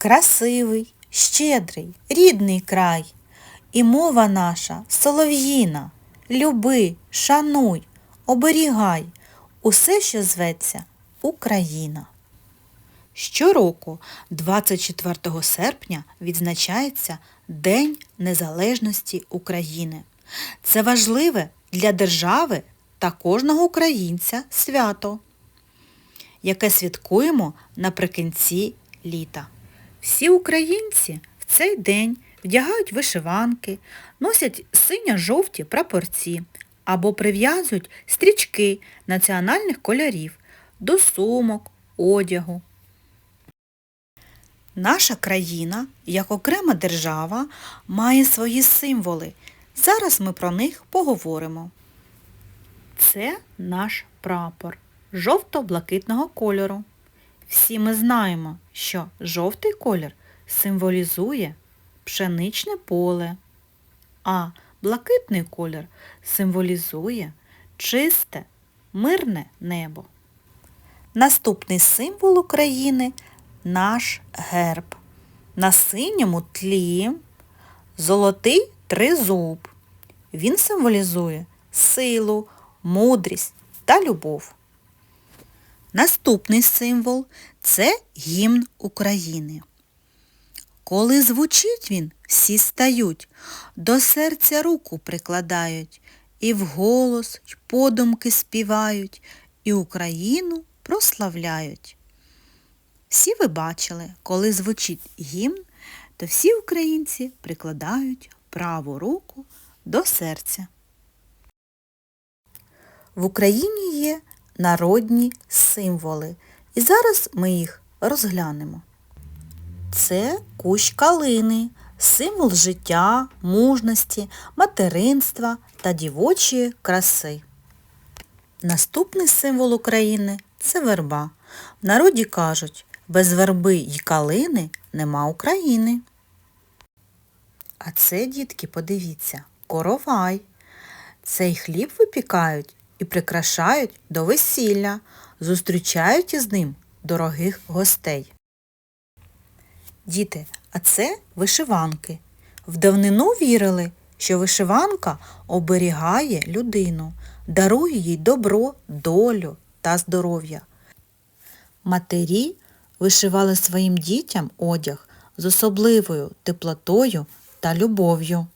Красивий, щедрий, рідний край. І мова наша солов'їна. Люби, шануй, оберігай усе, що зветься Україна. Щороку, 24 серпня, відзначається День Незалежності України. Це важливе для держави та кожного українця свято, яке святкуємо наприкінці літа. Всі українці в цей день вдягають вишиванки, носять синьо-жовті прапорці або прив'язують стрічки національних кольорів до сумок, одягу. Наша країна, як окрема держава, має свої символи. Зараз ми про них поговоримо. Це наш прапор жовто-блакитного кольору. Всі ми знаємо, що жовтий колір символізує пшеничне поле, а блакитний колір символізує чисте, мирне небо. Наступний символ України наш герб. На синьому тлі золотий тризуб. Він символізує силу, мудрість та любов. Наступний символ це гімн України. Коли звучить він, всі стають, до серця руку прикладають, і вголос, й подумки співають, і Україну прославляють. Всі ви бачили, коли звучить гімн, то всі українці прикладають праву руку до серця. В Україні є народні символи, і зараз ми їх розглянемо. Це кущ калини, символ життя, мужності, материнства та дівочої краси. Наступний символ України це верба. В народі кажуть, без верби й калини нема України. А це, дітки, подивіться, коровай. Цей хліб випікають і прикрашають до весілля, зустрічають із ним дорогих гостей. Діти, а це вишиванки. В давнину вірили, що вишиванка оберігає людину, дарує їй добро, долю та здоров'я. Матері вишивали своїм дітям одяг з особливою теплотою та любов'ю.